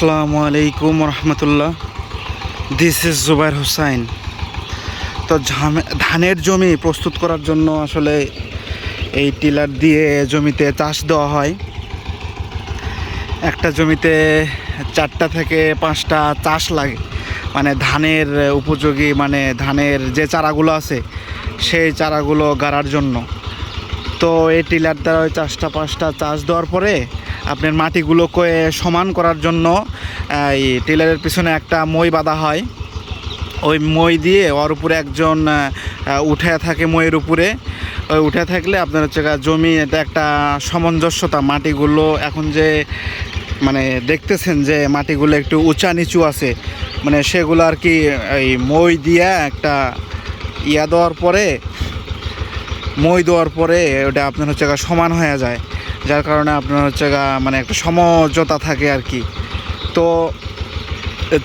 আসসালামু আলাইকুম রহমতুল্লাহ। দিস ইজ জুবাইর হুসাইন তো ধানের জমি প্রস্তুত করার জন্য আসলে এই টিলার দিয়ে জমিতে চাষ দেওয়া হয়। একটা জমিতে চারটা থেকে পাঁচটা চাষ লাগে। মানে ধানের উপযোগী মানে ধানের যে চারাগুলো আছে, সেই চারাগুলো গাড়ার জন্য। তো এই টিলার দ্বারা ওই চাষটা পাঁচটা চাষ দেওয়ার পরে আপনার মাটিগুলোকে সমান করার জন্য এই টেলারের পিছনে একটা মই বাঁধা হয়। ওই মই দিয়ে ওর উপরে একজন উঠে থাকে মইয়ের উপরে। ওই উঠে থাকলে আপনার হচ্ছে জমি, এটা একটা সামঞ্জস্যতা, মাটিগুলো এখন যে মানে দেখতেছেন যে মাটিগুলো একটু উঁচা নিচু আছে মানে সেগুলো আর কি, এই মই দিয়ে একটা ইয়া দেওয়ার পরে, মই দেওয়ার পরে ওটা আপনার হচ্ছে সমান হয়ে যায়। যার কারণে আপনার হচ্ছে মানে একটা সমঝোতা থাকে আর কি। তো,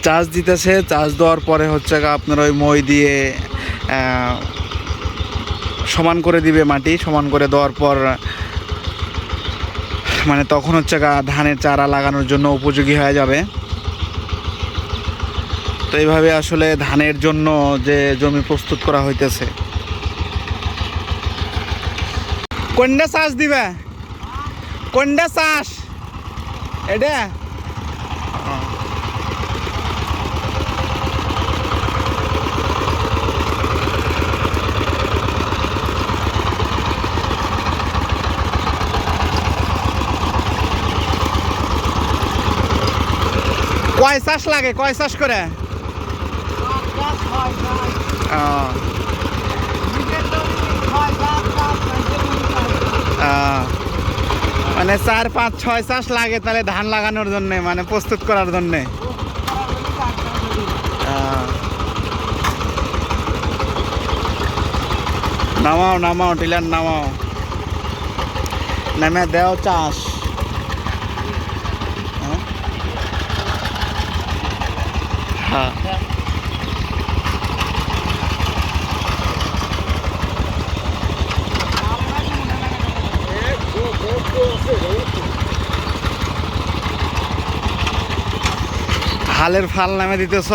চার্জ দিতেছে, চার্জ দেওয়ার পরে হচ্ছে গা আপনার ওই মই দিয়ে সমান করে দিবে মাটি, সমান করে দেওয়ার পর মানে তখন হচ্ছে গা ধানের চারা লাগানোর জন্য উপযোগী হয়ে যাবে। তো এইভাবে আসলে ধানের জন্য যে জমি প্রস্তুত করা হইতেছে। কোনটা চাষ দিবে? কোনটা চাষ এটা কয় চাষ লাগে? কয় চাষ করে? ও। মানে চার, পাঁচ, ছয় চাষ লাগে তাহলে ধান লাগানোর জন্য মানে প্রস্তুত করার জন্যে। নামাও নামাও টিলার নামাও নামে দেও চাষ হ্যাঁ? হ্যাঁ হালের ফাল নামে দিতেছ?